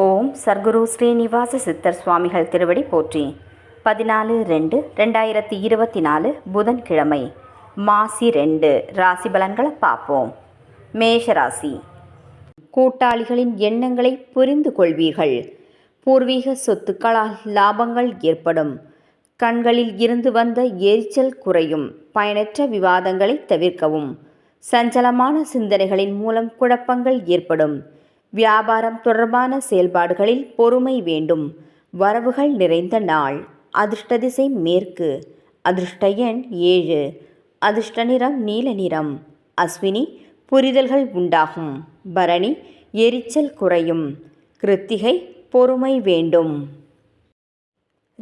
ஓம் சர்க்குரு ஸ்ரீனிவாச சித்தர் சுவாமிகள் திருவடி போற்றி. பதினாலு ரெண்டு ரெண்டாயிரத்தி இருபத்தி நாலு புதன்கிழமை. மாசி ரெண்டு ராசி பலன்களை பார்ப்போம். மேஷ ராசி கூட்டாளிகளின் எண்ணங்களை புரிந்து கொள்வீர்கள். பூர்வீக சொத்துக்களால் லாபங்கள் ஏற்படும். கண்களில் இருந்து வந்த எரிச்சல் குறையும். பயனற்ற விவாதங்களை தவிர்க்கவும். சஞ்சலமான சிந்தனைகளின் மூலம் குழப்பங்கள் ஏற்படும். வியாபாரம் தொடர்பான செயல்பாடுகளில் பொறுமை வேண்டும். வரவுகள் நிறைந்த நாள். அதிர்ஷ்ட திசை மேற்கு. அதிர்ஷ்ட எண் ஏழு. அதிர்ஷ்ட நிறம் நீல நிறம். அஸ்வினி புரிதல்கள் உண்டாகும். பரணி எரிச்சல் குறையும். கிருத்திகை பொறுமை வேண்டும்.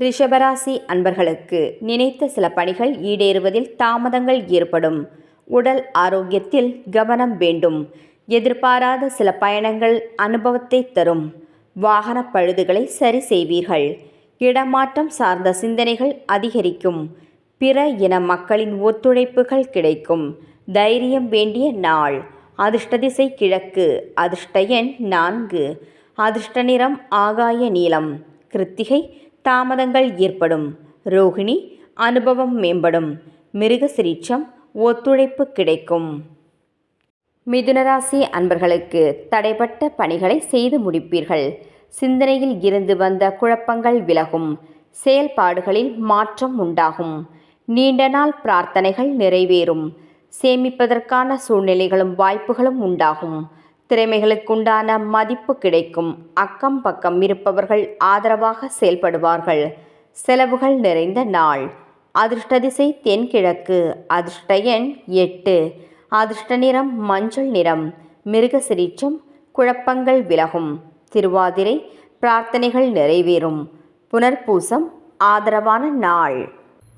ரிஷபராசி அன்பர்களுக்கு நினைத்த சில பணிகள் ஈடேறுவதில் தாமதங்கள் ஏற்படும். உடல் ஆரோக்கியத்தில் கவனம் வேண்டும். எதிர்பாராத சில பயணங்கள் அனுபவத்தை தரும். வாகன பழுதுகளை சரி செய்வீர்கள். இடமாற்றம் சார்ந்த சிந்தனைகள் அதிகரிக்கும். பிற இன மக்களின் ஒத்துழைப்புகள் கிடைக்கும். தைரியம் வேண்டிய நாள். அதிர்ஷ்ட திசை கிழக்கு. அதிர்ஷ்ட எண் நான்கு. அதிர்ஷ்ட நிறம் ஆகாய நீளம். கிருத்திகை தாமதங்கள் ஏற்படும். ரோகிணி அனுபவம் மேம்படும். மிருகசிரீச்சம் ஒத்துழைப்பு கிடைக்கும். மிதுனராசி அன்பர்களுக்கு தடைப்பட்ட பணிகளை செய்து முடிப்பீர்கள். சிந்தனையில் இருந்து வந்த குழப்பங்கள் விலகும். செயல்பாடுகளில் மாற்றம் உண்டாகும். நீண்ட நாள் பிரார்த்தனைகள் நிறைவேறும். சேமிப்பதற்கான சூழ்நிலைகளும் வாய்ப்புகளும் உண்டாகும். திறமைகளுக்குண்டான மதிப்பு கிடைக்கும். அக்கம் பக்கம் இருப்பவர்கள் ஆதரவாக செயல்படுவார்கள். செலவுகள் நிறைந்த நாள். அதிர்ஷ்ட திசை தென்கிழக்கு. அதிர்ஷ்ட எண் எட்டு. அதிர்ஷ்ட நிறம் மஞ்சள் நிறம் மிருக சிரீச்சம் குழப்பங்கள் விலகும். திருவாதிரை பிரார்த்தனைகள் நிறைவேறும். புனர்பூசம் ஆதரவான நாள்.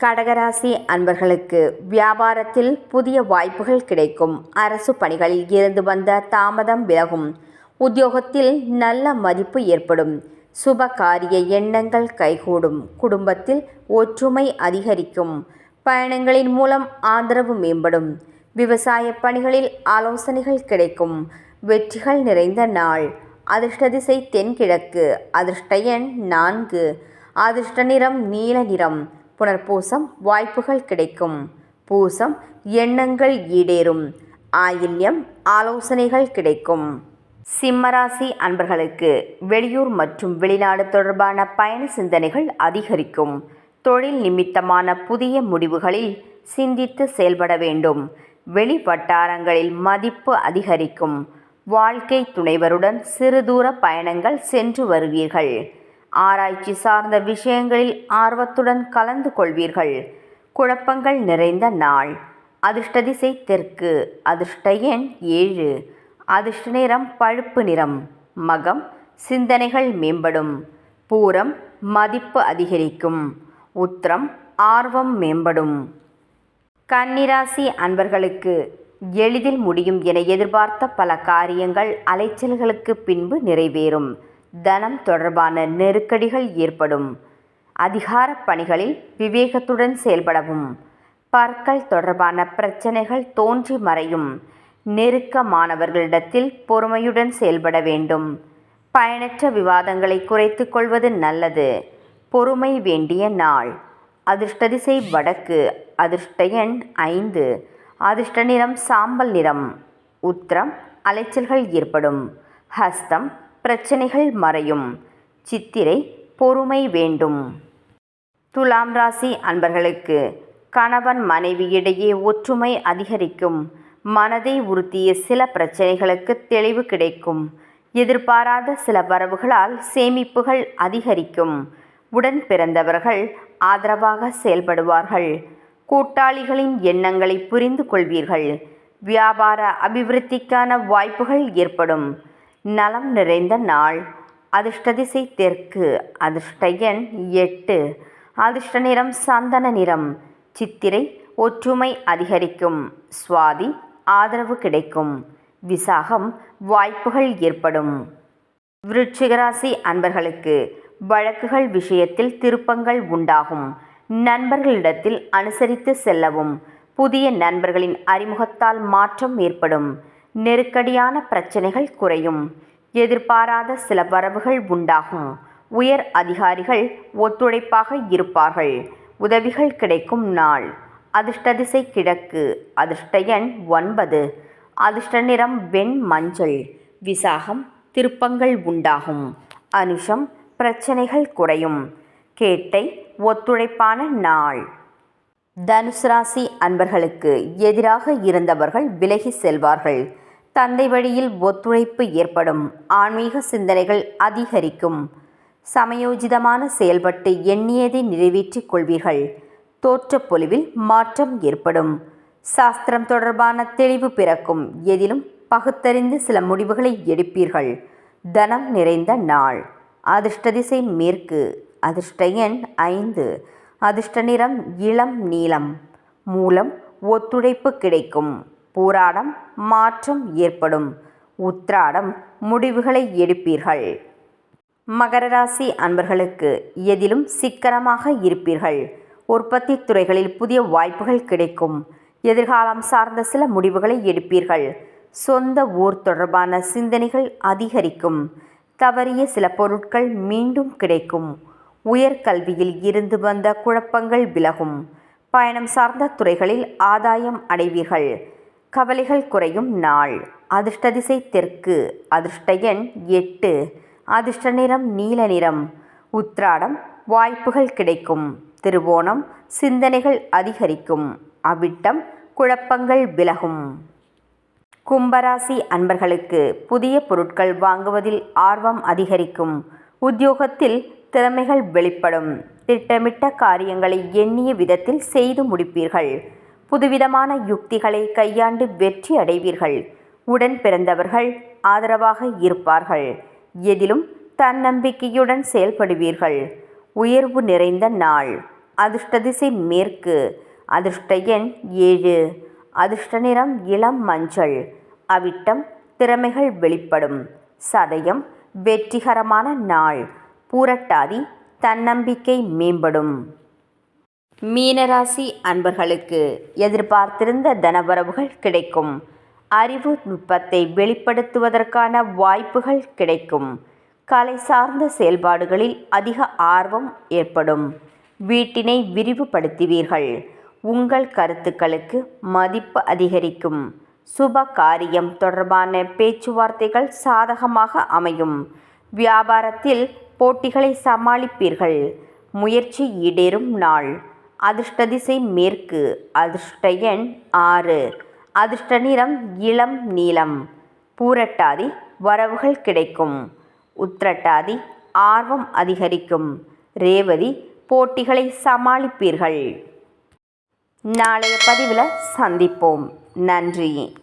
கடகராசி அன்பர்களுக்கு வியாபாரத்தில் புதிய வாய்ப்புகள் கிடைக்கும். அரசு பணிகளில் இருந்து வந்த தாமதம் விலகும். உத்தியோகத்தில் நல்ல மதிப்பு ஏற்படும். சுப காரிய எண்ணங்கள் கைகூடும். குடும்பத்தில் ஒற்றுமை அதிகரிக்கும். பயணங்களின் மூலம் ஆதரவு மேம்படும். விவசாய பணிகளில் ஆலோசனைகள் கிடைக்கும். வெற்றிகள் நிறைந்த நாள். அதிர்ஷ்ட திசை தென்கிழக்கு. அதிர்ஷ்ட எண் நான்கு. அதிர்ஷ்ட நிறம் நீல நிறம். புனர்பூசம் வாய்ப்புகள் கிடைக்கும். பூசம் எண்ணங்கள் ஈடேறும். ஆயில்யம் ஆலோசனைகள் கிடைக்கும். சிம்மராசி அன்பர்களுக்கு வெளியூர் மற்றும் வெளிநாடு தொடர்பான பயண சிந்தனைகள் அதிகரிக்கும். தொழில் நிமித்தமான புதிய முடிவுகளில் சிந்தித்து செயல்பட வேண்டும். வெளி வட்டாரங்களில் மதிப்பு அதிகரிக்கும். வாழ்க்கை துணைவருடன் சிறுதூர பயணங்கள் சென்று வருவீர்கள். ஆராய்ச்சி சார்ந்த விஷயங்களில் ஆர்வத்துடன் கலந்து கொள்வீர்கள். குழப்பங்கள் நிறைந்த நாள். அதிர்ஷ்ட திசை தெற்கு அதிர்ஷ்ட எண் ஏழு. அதிர்ஷ்ட நிறம் பழுப்பு நிறம். மகம் சிந்தனைகள் மேம்படும். பூரம் மதிப்பு அதிகரிக்கும். உத்திரம் ஆர்வம் மேம்படும். கன்னிராசி அன்பர்களுக்கு எளிதில் முடியும் என எதிர்பார்த்த பல காரியங்கள் அலைச்சல்களுக்கு பின்பு நிறைவேறும். தனம் தொடர்பான நெருக்கடிகள் ஏற்படும். அதிகார பணிகளில் விவேகத்துடன் செயல்படவும். பற்கள் தொடர்பான பிரச்சனைகள் தோன்றி மறையும். நெருக்கமானவர்களிடத்தில் பொறுமையுடன் செயல்பட வேண்டும். பயனற்ற விவாதங்களை குறைத்து கொள்வது நல்லது. பொறுமை வேண்டிய நாள். அதிர்ஷ்டதிசை வடக்கு. அதிர்ஷ்ட எண் ஐந்து. அதிர்ஷ்ட நிறம் சாம்பல் நிறம். உத்திரம் அலைச்சல்கள் ஏற்படும். ஹஸ்தம் பிரச்சனைகள் மறையும். சித்திரை பொறுமை வேண்டும். துலாம் ராசி அன்பர்களுக்கு கணவன் மனைவியிடையே ஒற்றுமை அதிகரிக்கும். மனதை உறுத்திய சில பிரச்சனைகளுக்கு தெளிவு கிடைக்கும். எதிர்பாராத சில வரவுகளால் சேமிப்புகள் அதிகரிக்கும். உடன் பிறந்தவர்கள் ஆதரவாக செயல்படுவார்கள். கூட்டாளிகளின் எண்ணங்களை புரிந்து கொள்வீர்கள். வியாபார அபிவிருத்திக்கான வாய்ப்புகள் ஏற்படும். நலம் நிறைந்த நாள். அதிர்ஷ்ட திசை தெற்கு. அதிர்ஷ்ட எண் எட்டு. அதிர்ஷ்ட நிறம் சந்தன நிறம். சித்திரை ஒற்றுமை அதிகரிக்கும். சுவாதி ஆதரவு கிடைக்கும். விசாகம் வாய்ப்புகள் ஏற்படும். விருச்சிகராசி அன்பர்களுக்கு வழக்குகள் விஷயத்தில் திருப்பங்கள் உண்டாகும். நண்பர்களிடத்தில் அனுசரித்து செல்லவும். புதிய நண்பர்களின் அறிமுகத்தால் மாற்றம் ஏற்படும். நெருக்கடியான பிரச்சனைகள் குறையும். எதிர்பாராத சில வரவுகள் உண்டாகும். உயர் அதிகாரிகள் ஒத்துழைப்பாக இருப்பார்கள். உதவிகள் கிடைக்கும் நாள். அதிர்ஷ்ட திசை கிழக்கு. அதிர்ஷ்ட எண் ஒன்பது. அதிர்ஷ்ட நிறம் வெண் மஞ்சள். விசாகம் திருப்பங்கள் உண்டாகும். அனுஷம் பிரச்சனைகள் குறையும். கேட்டை ஒத்துழைப்பான நாள். தனுசு ராசி அன்பர்களுக்கு எதிராக இருந்தவர்கள் விலகி செல்வார்கள். தந்தை வழியில் ஒத்துழைப்பு ஏற்படும். ஆன்மீக சிந்தனைகள் அதிகரிக்கும். சமயோஜிதமான செயல்பட்டு எண்ணியதை நிறைவேற்றிக் கொள்வீர்கள். தோற்ற பொலிவில் மாற்றம் ஏற்படும். சாஸ்திரம் தொடர்பான தெளிவு பிறக்கும். எதிலும் பகுத்தறிந்து சில முடிவுகளை எடுப்பீர்கள். தனம் நிறைந்த நாள். அதிர்ஷ்ட திசை மேற்கு. அதிர்ஷ்ட எண் ஐந்து. அதிர்ஷ்ட நிறம் இளம் நீலம் மூலம் ஒத்துழைப்பு கிடைக்கும். போராடம் மாற்றம் ஏற்படும். உத்ராடம் முடிவுகளை எடுப்பீர்கள். மகர ராசி அன்பர்களுக்கு எதிலும் சிக்கனமாக இருப்பீர்கள். உற்பத்தி துறைகளில் புதிய வாய்ப்புகள் கிடைக்கும். எதிர்காலம் சார்ந்த சில முடிவுகளை எடுப்பீர்கள். சொந்த ஊர் தொடர்பான சிந்தனைகள் அதிகரிக்கும். தவறிய சில பொருட்கள் மீண்டும் கிடைக்கும். உயர்கல்வியில் இருந்து வந்த குழப்பங்கள் விலகும். பயணம் சார்ந்த துறைகளில் ஆதாயம் அடைவீர்கள். கவலைகள் குறையும் நாள். அதிர்ஷ்ட திசை தெற்கு. அதிர்ஷ்ட எண் எட்டு. அதிர்ஷ்ட நிறம் நீல நிறம். உத்ராடம் வாய்ப்புகள் கிடைக்கும். திருவோணம் சிந்தனைகள் அதிகரிக்கும். அவிட்டம் குழப்பங்கள் விலகும். கும்பராசி அன்பர்களுக்கு புதிய பொருட்கள் வாங்குவதில் ஆர்வம் அதிகரிக்கும். உத்தியோகத்தில் திறமைகள் வெளிப்படும். திட்டமிட்ட காரியங்களை எண்ணிய விதத்தில் செய்து முடிப்பீர்கள். புதுவிதமான யுக்திகளை கையாண்டு வெற்றி அடைவீர்கள். உடன் பிறந்தவர்கள் ஆதரவாக இருப்பார்கள். எதிலும் தன்னம்பிக்கையுடன் செயல்படுவீர்கள். உயர்வு நிறைந்த நாள். அதிர்ஷ்ட திசை மேற்கு. அதிர்ஷ்ட எண் ஏழு. அதிர்ஷ்ட நிறம் இளம் மஞ்சள். அவிட்டம் திறமைகள் வெளிப்படும். சதயம் வெற்றிகரமான நாள். பூரட்டாதி தன்னம்பிக்கை மேம்படும். மீனராசி அன்பர்களுக்கு எதிர்பார்த்திருந்த தனவரவுகள் கிடைக்கும். அறிவு நுட்பத்தை வெளிப்படுத்துவதற்கான வாய்ப்புகள் கிடைக்கும். கலை சார்ந்த செயல்பாடுகளில் அதிக ஆர்வம் ஏற்படும். வீட்டினை விரிவுபடுத்துவீர்கள். உங்கள் கருத்துக்களுக்கு மதிப்பு அதிகரிக்கும். சுப காரியம் தொடர்பான பேச்சுவார்த்தைகள் சாதகமாக அமையும். வியாபாரத்தில் போட்டிகளை சமாளிப்பீர்கள். முயற்சி ஈடேறும் நாள். அதிர்ஷ்ட திசை மேற்கு. அதிர்ஷ்ட எண் ஆறு. அதிர்ஷ்ட நிறம் இளம் நீலம் பூரட்டாதி வரவுகள் கிடைக்கும். உத்திரட்டாதி ஆர்வம் அதிகரிக்கும். ரேவதி போட்டிகளை சமாளிப்பீர்கள். நாளைய பதிவில் சந்திப்போம். நன்றி.